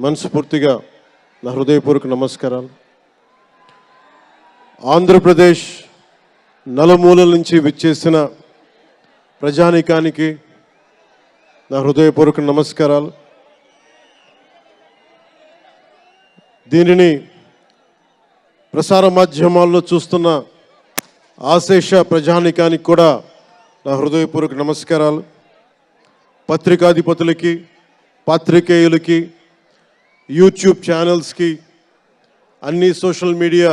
మనస్ఫూర్తిగా నా హృదయపూర్వక నమస్కారాలు. ఆంధ్రప్రదేశ్ నలుమూలల నుంచి విచ్చేసిన ప్రజానీకానికి నా హృదయపూర్వక నమస్కారాలు. దీనిని ప్రసార మాధ్యమాల్లో చూస్తున్న ఆశేష ప్రజానీకానికి కూడా నా హృదయపూర్వక నమస్కారాలు. పత్రికాధిపతులకి పాత్రికేయులకి యూట్యూబ్ ఛానల్స్కి అన్ని సోషల్ మీడియా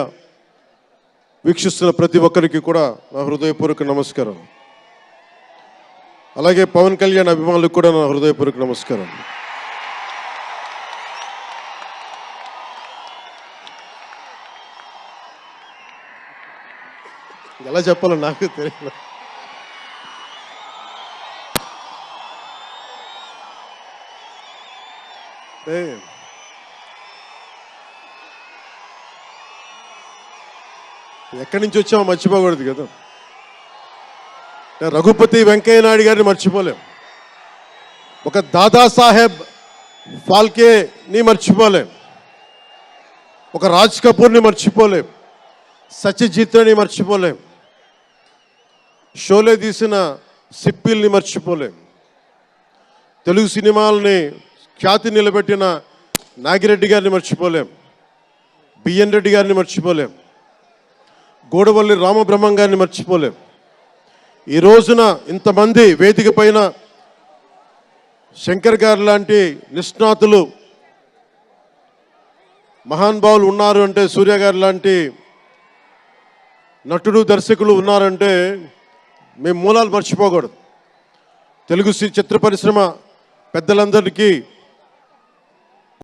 వీక్షిస్తున్న ప్రతి ఒక్కరికి కూడా నా హృదయపూర్వక నమస్కారం అలాగే పవన్ కళ్యాణ్ అభిమానులకు కూడా నా హృదయపూర్వక నమస్కారం ఎలా చెప్పాలో నాకు తెలియదు Damn. ఎక్కడి నుంచి వచ్చామో మర్చిపోకూడదు కదా. రఘుపతి వెంకయ్య నాయుడు గారిని మర్చిపోలేం. ఒక దాదాసాహెబ్ ఫాల్కేని మర్చిపోలేం. ఒక రాజ్ కపూర్ని మర్చిపోలేం. సత్యజిత్ని మర్చిపోలేం. షోలే తీసిన సిప్పిల్ని మర్చిపోలేం. తెలుగు సినిమాలని ఖ్యాతి నిలబెట్టిన నాగిరెడ్డి గారిని మర్చిపోలేం. బిఎన్ రెడ్డి గారిని మర్చిపోలేం. గోడవల్లి రామబ్రహ్మం గారిని మర్చిపోలేం. ఈ రోజున ఇంతమంది వేదిక పైన శంకర్ గారు లాంటి నిష్ణాతులు మహానుభావులు ఉన్నారు అంటే సూర్య గారు లాంటి నటుడు దర్శకులు ఉన్నారంటే మేము మూలాలు మర్చిపోకూడదు. తెలుగు చిత్ర పరిశ్రమ పెద్దలందరికీ